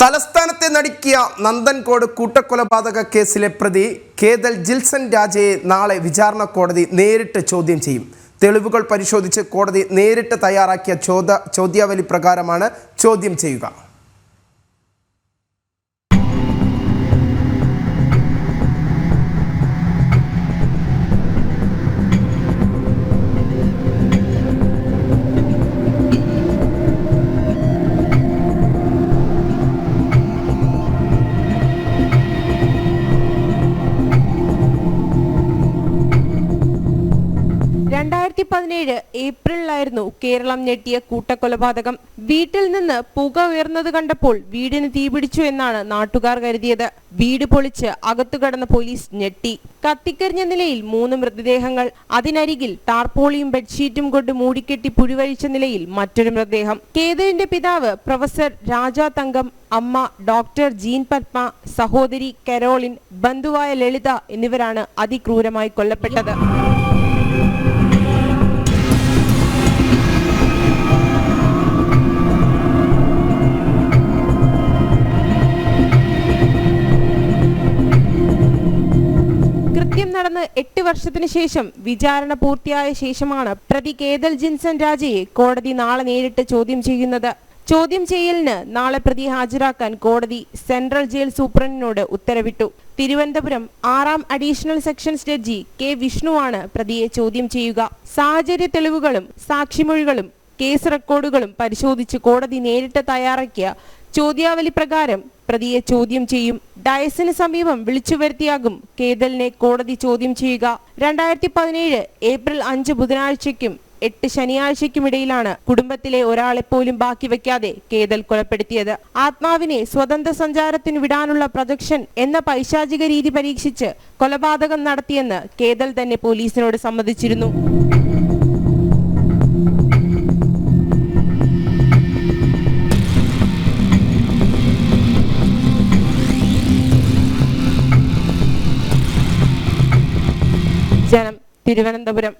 തലസ്ഥാനത്തെ നടുക്കിയ നന്ദൻകോട് കൂട്ടക്കൊലപാതക കേസിലെ പ്രതി കേതൽ ജിൽസൺ രാജയെ നാളെ വിചാരണ കോടതി നേരിട്ട് ചോദ്യം ചെയ്യും. തെളിവുകൾ പരിശോധിച്ച് കോടതി നേരിട്ട് തയ്യാറാക്കിയ ചോദ്യ ചോദ്യാവലി പ്രകാരമാണ് ചോദ്യം ചെയ്യുക. രണ്ടായിരത്തി പതിനേഴ് ഏപ്രിലിലായിരുന്നു കേരളം ഞെട്ടിയ കൂട്ടക്കൊലപാതകം. വീട്ടിൽ നിന്ന് പുക ഉയർന്നത് കണ്ടപ്പോൾ വീടിന് തീപിടിച്ചു എന്നാണ് നാട്ടുകാർ കരുതിയത്. വീട് പൊളിച്ച് അകത്തു കടന്ന പോലീസ് ഞെട്ടി. കത്തിക്കരിഞ്ഞ നിലയിൽ മൂന്ന് മൃതദേഹങ്ങൾ. അതിനരികിൽ ടാർപോളിയും ബെഡ്ഷീറ്റും കൊണ്ട് മൂടിക്കെട്ടി പുഴിവഴിച്ച നിലയിൽ മറ്റൊരു മൃതദേഹം. കേതുവിന്റെ പിതാവ് പ്രൊഫസർ രാജാ തങ്കം അമ്മ ഡോക്ടർ ജീൻ പത്മ സഹോദരി കരോളിൻ ബന്ധുവായ ലളിത എന്നിവരാണ് അതിക്രൂരമായി കൊല്ലപ്പെട്ടത്. കൃത്യം നടന്ന് എട്ട് വർഷത്തിന് ശേഷം വിചാരണ പൂർത്തിയായ ശേഷമാണ് പ്രതി കേതൽ ജിൻസൺ രാജയെ കോടതി നാളെ നേരിട്ട് ചോദ്യം ചെയ്യുന്നത്. ചോദ്യം ചെയ്യലിന് നാളെ പ്രതി ഹാജരാക്കാൻ കോടതി സെൻട്രൽ ജയിൽ സൂപ്രണ്ടിനോട് ഉത്തരവിട്ടു. തിരുവനന്തപുരം ആറാം അഡീഷണൽ സെക്ഷൻസ് ജഡ്ജി കെ വിഷ്ണുവാണ് പ്രതിയെ ചോദ്യം ചെയ്യുക. സാഹചര്യ തെളിവുകളും സാക്ഷിമൊഴികളും കേസ് റെക്കോർഡുകളും പരിശോധിച്ച് കോടതി നേരിട്ട് തയ്യാറാക്കിയ ചോദ്യാവലി പ്രകാരം പ്രതിയെ ചോദ്യം ചെയ്യും. ഡയസിന് സമീപം വിളിച്ചു വരുത്തിയാകും. കേതലിനെ കോടതി ചോദ്യം ചെയ്യുക. രണ്ടായിരത്തി പതിനേഴ് ഏപ്രിൽ അഞ്ച് ബുധനാഴ്ചയ്ക്കും എട്ട് ശനിയാഴ്ചയ്ക്കുമിടയിലാണ് കുടുംബത്തിലെ ഒരാളെ പോലും ബാക്കി വെക്കാതെ കേതൽ കൊലപ്പെടുത്തിയത്. ആത്മാവിനെ സ്വതന്ത്ര സഞ്ചാരത്തിന് വിടാനുള്ള പ്രൊജക്ഷൻ എന്ന പൈശാചിക രീതി പരീക്ഷിച്ച് കൊലപാതകം നടത്തിയെന്ന് കേതൽ തന്നെ പോലീസിനോട് സമ്മതിച്ചിരുന്നു. തിരുവനന്തപുരം.